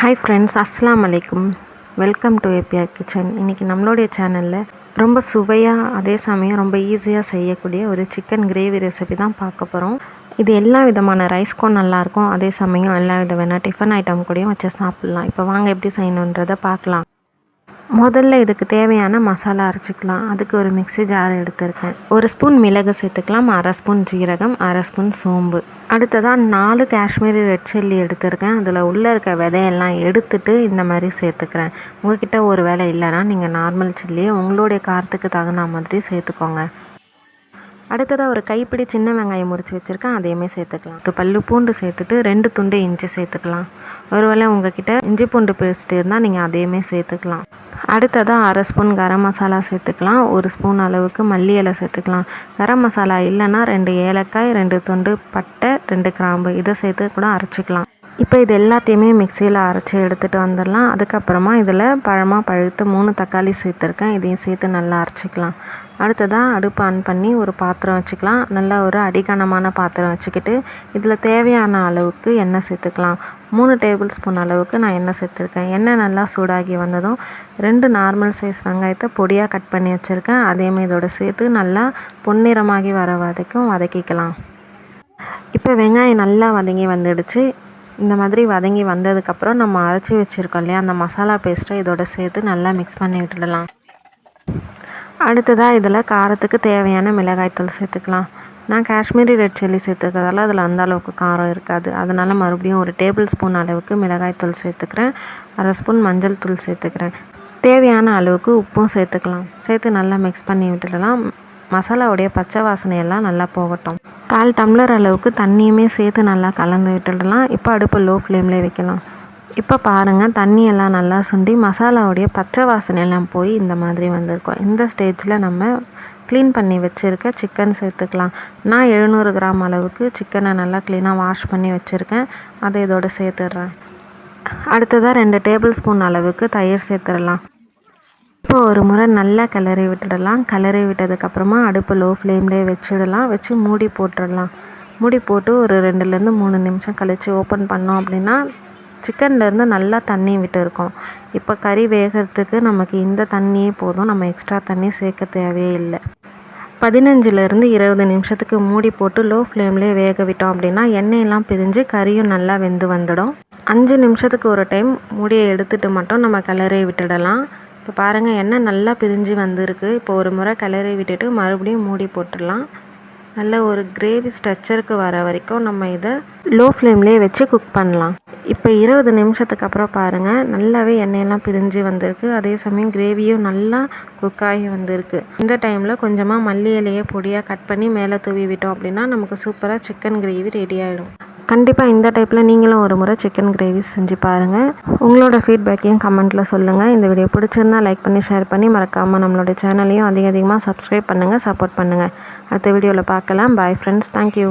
Hi friends அஸ்லாம் அலைக்கும் welcome to APR kitchen இன்றைக்கி நம்மளுடைய சேனலில் ரொம்ப சுவையாக அதே சமயம் ரொம்ப ஈஸியாக செய்யக்கூடிய ஒரு சிக்கன் கிரேவி ரெசிபி தான் பார்க்க போகிறோம் இது எல்லா விதமான ரைஸ்க்கும் நல்லாயிருக்கும் அதே சமயம் எல்லா விதமான டிஃபன் ஐட்டம் கூடயும் வச்சு சாப்பிட்லாம். இப்போ வாங்க எப்படி செய்யணுன்றதை பார்க்கலாம். முதல்ல இதுக்கு தேவையான மசாலா அரைச்சிக்கலாம். அதுக்கு ஒரு மிக்ஸி ஜார் எடுத்திருக்கேன். ஒரு ஸ்பூன் மிளகு சேர்த்துக்கலாம். அரை ஸ்பூன் ஜீரகம் அரை ஸ்பூன் சோம்பு. அடுத்ததாக நாலு காஷ்மீரி ரெட் சில்லி எடுத்திருக்கேன். அதில் உள்ளே இருக்க விதையெல்லாம் எடுத்துட்டு இந்த மாதிரி சேர்த்துக்கிறேன். உங்ககிட்ட ஒரு வேலை இல்லைன்னா நீங்கள் நார்மல் சில்லியை உங்களுடைய காரத்துக்கு தகுந்த மாதிரி சேர்த்துக்கோங்க. அடுத்ததாக ஒரு கைப்பிடி சின்ன வெங்காயம் முறிச்சு வச்சுருக்கேன். அதையுமே சேர்த்துக்கலாம். இது பல்லு பூண்டு சேர்த்துட்டு ரெண்டு துண்டு இஞ்சி சேர்த்துக்கலாம். ஒருவேளை உங்ககிட்ட இஞ்சி பூண்டு பேஸ்ட் இருந்தால் நீங்கள் அதையுமே சேர்த்துக்கலாம். அடுத்ததாக அரை ஸ்பூன் கரம் மசாலா சேர்த்துக்கலாம். ஒரு ஸ்பூன் அளவுக்கு மல்லி இலை சேர்த்துக்கலாம். கரம் மசாலா இல்லைன்னா ரெண்டு ஏலக்காய் ரெண்டு துண்டு பட்டை ரெண்டு கிராம்பு. இதை சேர்த்து கூட அரைச்சிக்கலாம். இப்போ இது எல்லாத்தையுமே மிக்சியில் அரைச்சி எடுத்துகிட்டு வந்துடலாம். அதுக்கப்புறமா இதில் பழமாக பழுத்து மூணு தக்காளி சேர்த்துருக்கேன். இதையும் சேர்த்து நல்லா அரைச்சிக்கலாம். அடுத்ததாக அடுப்பு ஆன் பண்ணி ஒரு பாத்திரம் வச்சுக்கலாம். நல்லா ஒரு அடிகனமான பாத்திரம் வச்சுக்கிட்டு இதில் தேவையான அளவுக்கு எண்ணெய் சேர்த்துக்கலாம். மூணு டேபிள் ஸ்பூன் அளவுக்கு நான் எண்ணெய் சேர்த்துருக்கேன். எண்ணெய் நல்லா சூடாகி வந்ததும் ரெண்டு நார்மல் சைஸ் வெங்காயத்தை பொடியாக கட் பண்ணி வச்சுருக்கேன். அதேமாதிரி இதோட சேர்த்து நல்லா பொன்னிறமாகி வர வரைக்கும் வதக்கிக்கலாம். இப்போ வெங்காயம் நல்லா வதங்கி வந்துடுச்சு. இந்த மாதிரி வதங்கி வந்ததுக்கப்புறம் நம்ம அரைச்சி வச்சுருக்கோம் இல்லையா? அந்த மசாலா பேஸ்ட்டை இதோட சேர்த்து நல்லா மிக்ஸ் பண்ணி விட்டுடலாம். அடுத்ததாக இதில் காரத்துக்கு தேவையான மிளகாய்த்தூள் சேர்த்துக்கலாம். நான் காஷ்மீரி ரெட் சில்லி சேர்த்துக்கிறதால அதில் அந்த அளவுக்கு காரம் இருக்காது. அதனால் மறுபடியும் ஒரு டேபிள் ஸ்பூன் அளவுக்கு மிளகாய்த்தூள் சேர்த்துக்கிறேன். அரை ஸ்பூன் மஞ்சள் தூள் சேர்த்துக்கிறேன். தேவையான அளவுக்கு உப்பும் சேர்த்துக்கலாம். சேர்த்து நல்லா மிக்ஸ் பண்ணி விட்டுடலாம். மசாலாவுடைய பச்சை வாசனையெல்லாம் நல்லா போகட்டும். கால் டம்ளர் அளவுக்கு தண்ணியுமே சேர்த்து நல்லா கலந்து விட்டுடலாம். இப்போ அடுப்பு லோ ஃப்ளேம்லேயே வைக்கலாம். இப்போ பாருங்கள் தண்ணியெல்லாம் நல்லா சுண்டி மசாலாவுடைய பச்சை வாசனையெல்லாம் போய் இந்த மாதிரி வந்திருக்கும். இந்த ஸ்டேஜில் நம்ம க்ளீன் பண்ணி வச்சுருக்க சிக்கன் சேர்த்துக்கலாம். நான் எழுநூறு கிராம் அளவுக்கு சிக்கனை நல்லா க்ளீனாக வாஷ் பண்ணி வச்சுருக்கேன். அதை இதோடு சேர்த்துடுறேன். அடுத்ததாக ரெண்டு டேபிள் ஸ்பூன் அளவுக்கு தயிர் சேர்த்துடலாம். இப்போ ஒரு முறை நல்லா கிளறி விட்டுடலாம். கிளறி விட்டதுக்கப்புறமா அடுப்பு லோ ஃப்ளேம்லேயே வச்சிடலாம். வச்சு மூடி போட்டுடலாம். மூடி போட்டு ஒரு ரெண்டுலேருந்து மூணு நிமிஷம் கழித்து ஓப்பன் பண்ணோம் அப்படின்னா சிக்கன்லேருந்து நல்லா தண்ணி விட்டு இருக்கோம். இப்போ கறி வேகிறதுக்கு நமக்கு இந்த தண்ணியே போதும். நம்ம எக்ஸ்ட்ரா தண்ணி சேர்க்க தேவையே இல்லை. பதினஞ்சுலேருந்து இருபது நிமிஷத்துக்கு மூடி போட்டு லோ ஃப்ளேம்லேயே வேக விட்டோம் அப்படின்னா எண்ணெயெல்லாம் பிரிஞ்சு கறியும் நல்லா வெந்து வந்துடும். அஞ்சு நிமிஷத்துக்கு ஒரு டைம் மூடியை எடுத்துகிட்டு மட்டும் நம்ம கிளறி விட்டுடலாம். இப்போ பாருங்கள் எண்ணெய் நல்லா பிரிஞ்சு வந்திருக்கு. இப்போ ஒரு முறை கிளறி விட்டுட்டு மறுபடியும் மூடி போட்டுடலாம். நல்ல ஒரு கிரேவி ஸ்ட்ரக்சருக்கு வர வரைக்கும் நம்ம இதை லோ ஃப்ளேம்லேயே வச்சு குக் பண்ணலாம். இப்போ இருபது நிமிஷத்துக்கு அப்புறம் பாருங்கள் நல்லாவே எண்ணெயெல்லாம் பிரிஞ்சு வந்திருக்கு. அதே சமயம் கிரேவியும் நல்லா குக் ஆகி வந்திருக்கு. இந்த டைமில் கொஞ்சமாக மல்லி இலையை பொடியாக கட் பண்ணி மேலே தூவி விட்டோம் அப்படின்னா நமக்கு சூப்பராக சிக்கன் கிரேவி ரெடி ஆகிடும் கண்டிப்பாக இந்த டைப்பில் நீங்களும் ஒரு முறை சிக்கன் கிரேவி செஞ்சு பாருங்கள் உங்களோட ஃபீட்பேக்கையும் கமெண்ட்டில் சொல்லுங்கள் இந்த வீடியோ பிடிச்சிருந்தா லைக் பண்ணி ஷேர் பண்ணி மறக்காமல் நம்மளோட சேனலையும் அதிக அதிகமாக சப்ஸ்கிரைப் பண்ணுங்கள் சப்போர்ட் பண்ணுங்கள் அடுத்த வீடியோவில் பார்க்கலாம். Bye friends thank you